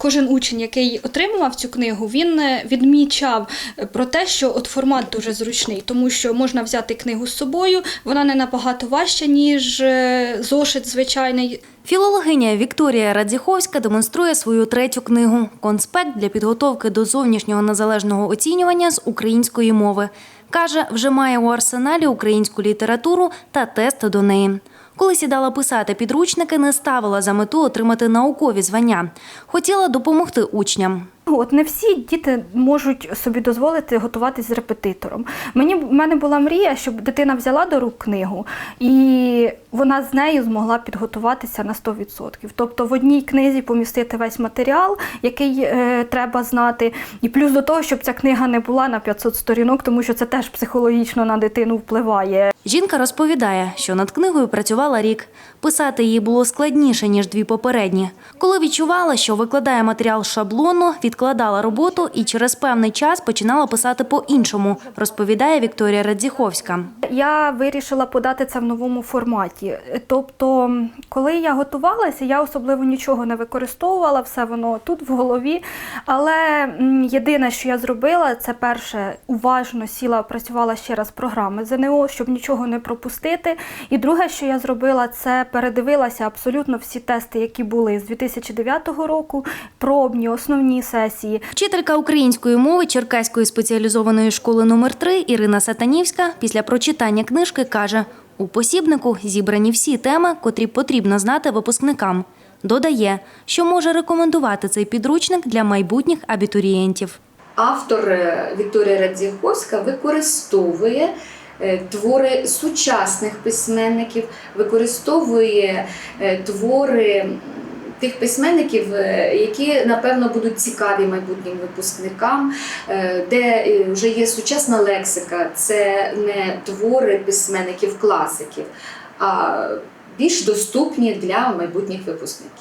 Кожен учень, який отримував цю книгу, він е, відмічав е, про те, що от формат дуже зручний, тому що можна взяти книгу з собою, вона не набагато важча, ніж е, зошит звичайний. Філологиня Вікторія Радзіховська демонструє свою третю книгу Конспект для підготовки до зовнішнього незалежного оцінювання з української мови. Каже, вже має у арсеналі українську літературу та тест до неї. Коли сідала писати підручники, не ставила за мету отримати наукові звання. Хотіла допомогти учням. От не всі діти можуть собі дозволити готуватись з репетитором. Мені в мене була мрія, щоб дитина взяла до рук книгу і вона з нею змогла підготуватися на 100%. Тобто в одній книзі помістити весь матеріал, який е, треба знати, і плюс до того, щоб ця книга не була на 500 сторінок, тому що це теж психологічно на дитину впливає. Жінка розповідає, що над книгою працювала рік. Писати її було складніше, ніж дві попередні. Коли відчувала, що викладає матеріал шаблонно, відкладала роботу і через певний час починала писати по-іншому, розповідає Вікторія Радзіховська. Я вирішила подати це в новому форматі. Тобто, коли я готувалася, я особливо нічого не використовувала, все воно тут в голові. Але єдине, що я зробила, це перше уважно сіла, працювала ще раз програми ЗНО, щоб нічого не пропустити. І друге, що я зробила, це передивилася абсолютно всі тести, які були з 2009 року, пробні, основні сесії. Вчителька української мови Черкаської спеціалізованої школи номер 3 Ірина Сатанівська після прочитання книжки каже: у посібнику зібрані всі теми, котрі потрібно знати випускникам. Додає, що може рекомендувати цей підручник для майбутніх абітурієнтів. Автор е, Вікторія Радзіховська використовує е, твори сучасних письменників, використовує е, твори тих письменників, е, які напевно будуть цікаві майбутнім випускникам, е, де е, вже є сучасна лексика, це не твори письменників-класиків, а більш доступні для майбутніх випускників.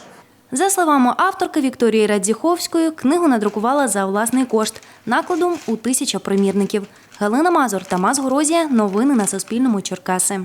За словами авторки Вікторії Радзіховської, книгу надрукувала за власний кошт накладом у тисяча примірників. Галина Мазур, Тамас Горозія. Новини на Суспільному. Черкаси.